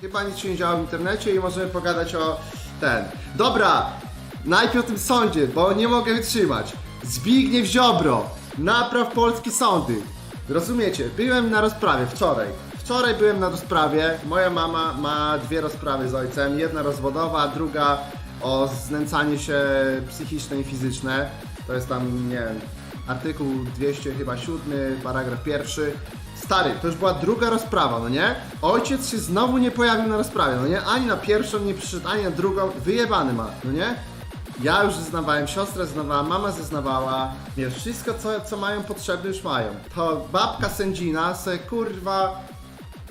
Chyba nic się nie działo w internecie i możemy pogadać o ten. Dobra, najpierw o tym sądzie, bo nie mogę wytrzymać. Zbigniew Ziobro, napraw polskie sądy. Rozumiecie, byłem na rozprawie wczoraj. Wczoraj byłem na rozprawie. Moja mama ma dwie rozprawy z ojcem. Jedna rozwodowa, druga o znęcanie się psychiczne i fizyczne. To jest tam, nie wiem, artykuł 200 chyba 7, paragraf pierwszy. Stary, to już była druga rozprawa, no nie? Ojciec się znowu nie pojawił na rozprawie, no nie? Ani na pierwszą nie przyszedł, ani na drugą. Wyjebany ma, no nie? Ja już zeznawałem, siostra zeznawała, mama zeznawała. Wiesz, wszystko co, co mają potrzebne już mają. To babka sędzina se kurwa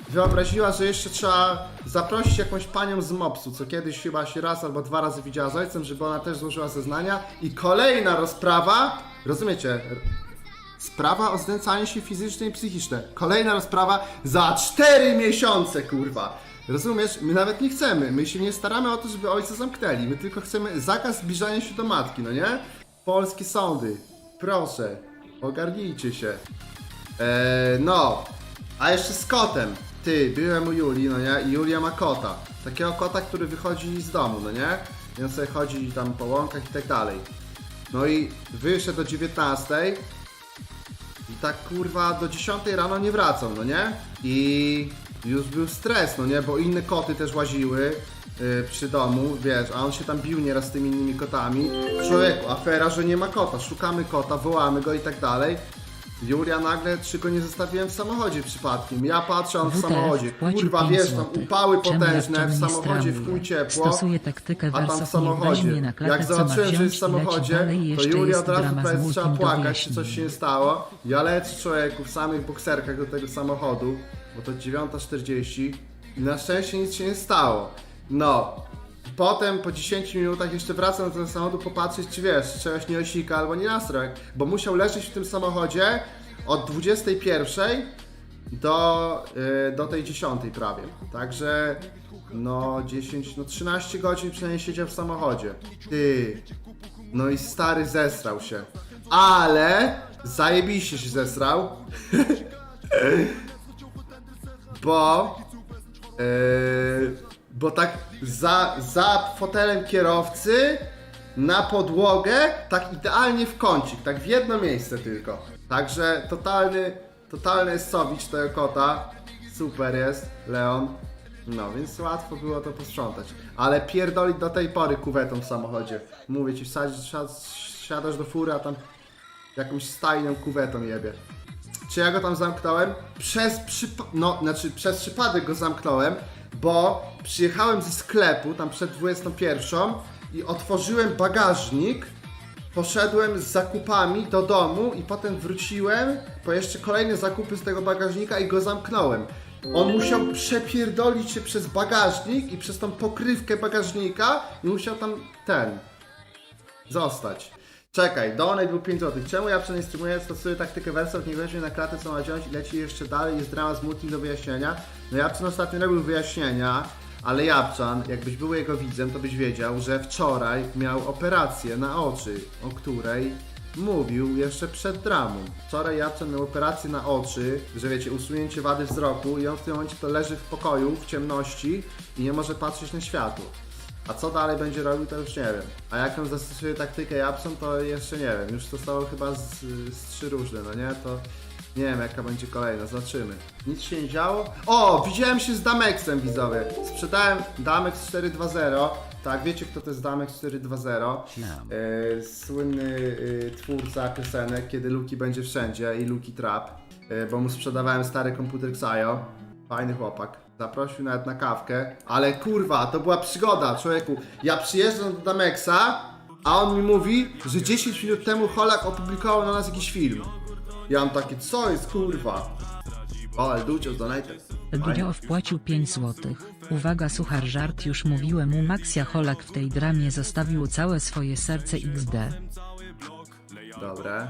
wyobraziła, że jeszcze trzeba zaprosić jakąś panią z MOPS-u, co kiedyś chyba się raz albo dwa razy widziała z ojcem, żeby ona też złożyła zeznania. I kolejna rozprawa, rozumiecie? Sprawa o znęcanie się fizyczne i psychiczne. Kolejna rozprawa za 4 miesiące, kurwa. Rozumiesz? My nawet nie chcemy. My się nie staramy o to, żeby ojca zamknęli. My tylko chcemy zakaz zbliżania się do matki, no nie? Polskie sądy. Proszę, ogarnijcie się. Eee, no, a jeszcze z kotem. Ty, byłem u Julii, no nie? I Julia ma kota. Takiego kota, który wychodzi z domu, no nie? I on sobie chodzi tam po łąkach i tak dalej. No i wyszedł do 19 i tak kurwa do 10 rano nie wracał, no nie? I już był stres, no nie? Bo inne koty też łaziły yy, przy domu, wiesz, a on się tam bił nieraz z tymi innymi kotami. Człowieku, afera, że nie ma kota. Szukamy kota, wołamy go i tak dalej. Julia nagle, czy go nie zostawiłem w samochodzie przypadkiem. Ja patrzę, on w WTF samochodzie. Kurwa, 5 wiesz, tam złotych. upały Czemu potężne, w nie samochodzie w chuj ciepło. Taktykę A tam w samochodzie. weźmie na klatę, Jak co ma zobaczyłem, że wziąć jest w i leci samochodzie, dalej to jeszcze Julia jest od razu drama z powiedz, trzeba do płakać, czy coś się wyjaśnienia. nie stało. Ja lecę człowieku w samych bokserkach do tego samochodu, bo to 9.40 i na szczęście nic się nie stało. No. Potem po 10 minutach jeszcze wracam do tego samochodu popatrzeć, czy wiesz, czegoś nie osika albo nie nastrojek, bo musiał leżeć w tym samochodzie od 21 do, y, do tej 10 prawie. Także no 10, no 13 godzin przynajmniej siedział w samochodzie. Ty. No i stary zesrał się. Ale zajebiście się zesrał. bo yy, bo tak za, za fotelem kierowcy na podłogę, tak idealnie w kącik, tak w jedno miejsce tylko. Także totalny, totalny sowicz tego kota. Super jest, Leon. No, więc łatwo było to posprzątać. Ale pierdolić do tej pory kuwetą w samochodzie. Mówię ci, wsadzisz, siad- siadasz do fury, a tam jakąś stajną kuwetą jebie. Czy ja go tam zamknąłem? Przez przypa- no, znaczy przez przypadek go zamknąłem, bo przyjechałem ze sklepu tam przed 21 i otworzyłem bagażnik, poszedłem z zakupami do domu i potem wróciłem po jeszcze kolejne zakupy z tego bagażnika i go zamknąłem. On musiał przepierdolić się przez bagażnik i przez tą pokrywkę bagażnika i musiał tam ten zostać. Czekaj, donate był 5 zł. Czemu ja przynajmniej streamuję, stosuję taktykę Wersow, nie weźmie na klatę co ma wziąć i leci jeszcze dalej, jest drama z multi do wyjaśnienia. No Japczan ostatnio robił wyjaśnienia, ale Japczan, jakbyś był jego widzem, to byś wiedział, że wczoraj miał operację na oczy, o której mówił jeszcze przed dramą. Wczoraj Japczan miał operację na oczy, że wiecie, usunięcie wady wzroku i on w tym momencie to leży w pokoju, w ciemności i nie może patrzeć na światło. A co dalej będzie robił, to już nie wiem. A jak on zastosuje taktykę Japson, to jeszcze nie wiem. Już zostało chyba z, z trzy różne, no nie? To nie wiem jaka będzie kolejna, zobaczymy. Nic się nie działo. O, widziałem się z Damexem, widzowie. Sprzedałem Damex 420. Tak, wiecie kto to jest Damex 420? E, słynny e, twórca piosenek, kiedy Luki będzie wszędzie i Luki Trap. E, bo mu sprzedawałem stary komputer Xayo. Fajny chłopak. Zaprosił nawet na kawkę. Ale kurwa, to była przygoda, człowieku. Ja przyjeżdżam do Damexa, a on mi mówi, że 10 minut temu Holak opublikował na nas jakiś film. Ja mam takie, co jest kurwa? O, ale Ducio z. Dudzio wpłacił 5 złotych. Uwaga suchar żart już mówiłem mu Maxia Holak w tej dramie zostawił całe swoje serce XD. Dobre.